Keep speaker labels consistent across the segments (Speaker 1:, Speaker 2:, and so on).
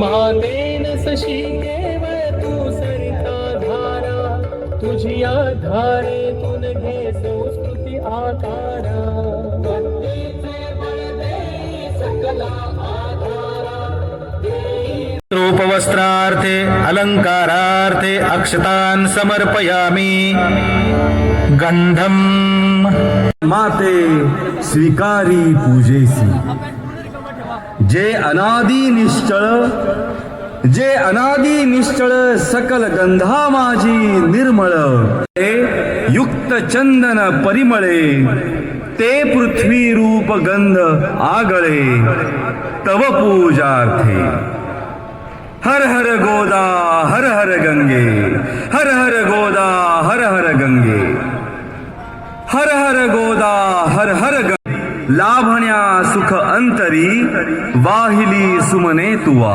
Speaker 1: मातेन सशी केवळ तू सरिता धारा तुझी आधारेतून घे संस्कृती आकारा.
Speaker 2: रूपवस्त्रार्थे अलङ्कारार्थे अक्षतान् समर्पयामि. गन्धम्।
Speaker 3: माते स्वीकारी पूजेसी जे अनादि निश्चळ जे अनादि निश्चळ सकल गंधा माझी निर्मळ ते युक्त चंदन परिमळे ते पृथ्वी रूप गंध आगळे तव पूजार्थे। हर हर गोदा, हर हर गंगे, हर हर गोदा, हर हर गंगे। हर गोदा, हर हर गंगे लाभण्या सुख अंतरी, वाहिली सुमने तुवा।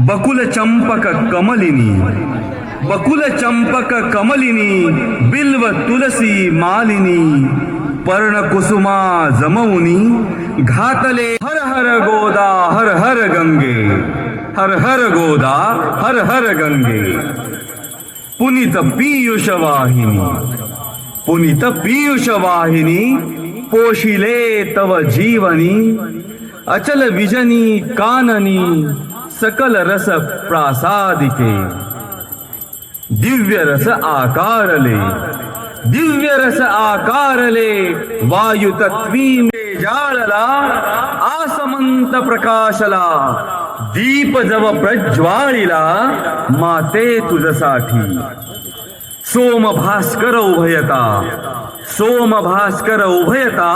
Speaker 3: बकुल चंपक कमलिनी, बकुल चंपक कमलिनी, बिल्व तुलसी मालिनी। पर्ण कुसुमा जमौनी, घातले हर हर गोदा, हर हर गंगे। हर हर गोदा, हर हर गंगे। पुनित पीयूष वाहिनी। पुनित पीयूष वाहिनी पोशिले तव जीवनी अचल विजनी काननी सकल रस प्रासादिके। दिव्य रस आकारले दिव्य रस आकारले वायु तत्वी जाळला आसमंत प्रकाशला दीप जव प्रज्वाळीला माते तुझसाठी। सोम भास्कर उभयता। सोम भास्कर उभयता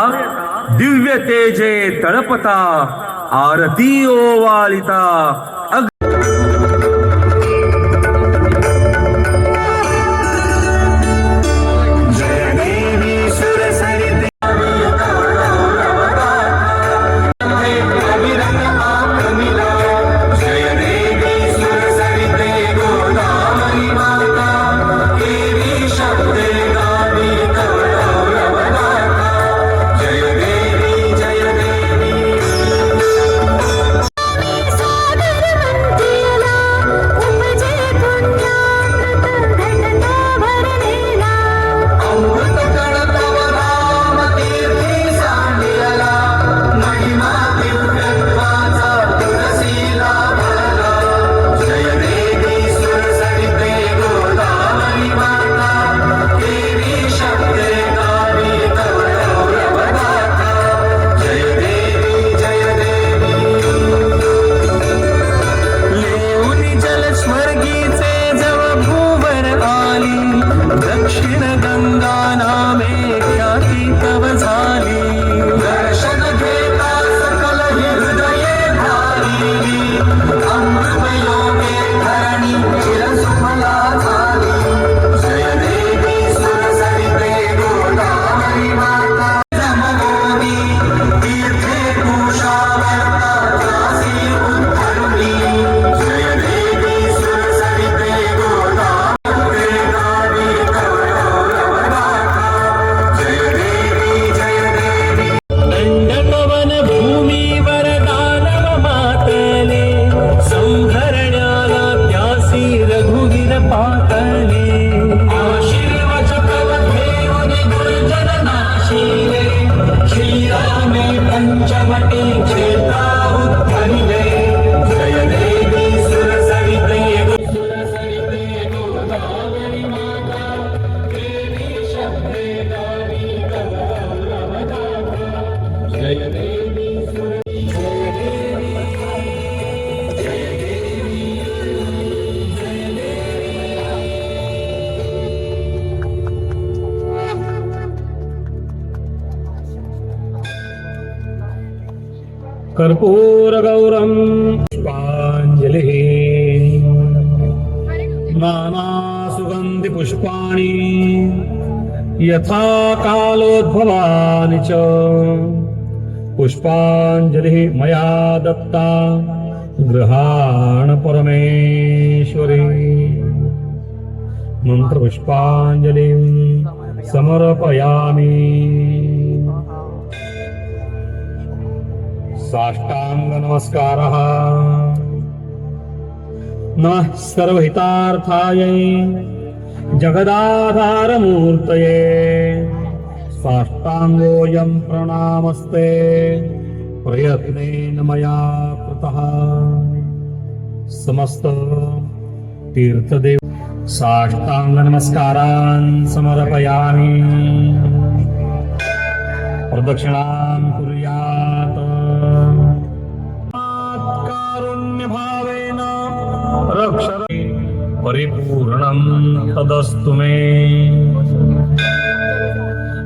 Speaker 3: दिव्य तेजे तड़पता आरती ओवाळिता
Speaker 1: कर्पूरगौरं पुष्पाञ्जलिः नानासुगन्धिपुष्पाणि यथा कालोद्भवानि च। पुष्पाञ्जलिः मया दत्ता गृहाण परमेश्वरी। मन्त्रपुष्पाञ्जलिं समर्पयामि। साष्टांग नमस्कारः नमः सर्वहितार्थायै जगदाधारमूर्तये। साष्टाङ्गोऽयं प्रणामस्ते। प्रयत्नेन मया कृतः। समस्त तीर्थदेव साष्टाङ्गनमस्कारान् समर्पयामि। प्रदक्षिणां परिपूर्णं तदस्तु मे।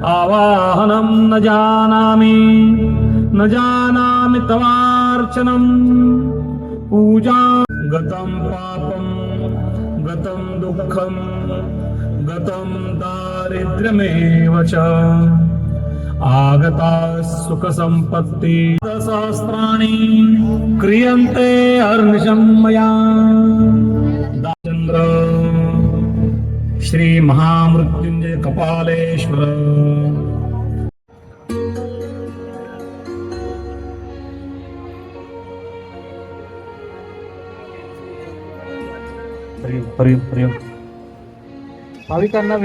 Speaker 1: आवाहनं न जानामि न जानामि तवार्चनम् पूजा गतं पापं, गतं दुःखं, गतं दारिद्र्यमेव च। आगता सुखसम्पत्ति सहस्राणि क्रियन्ते हर्निशं मया। श्रीमहामृत्युञ्जय कपालेश्वर।
Speaker 4: हरिओम हरिओम हरिओम भाविकांना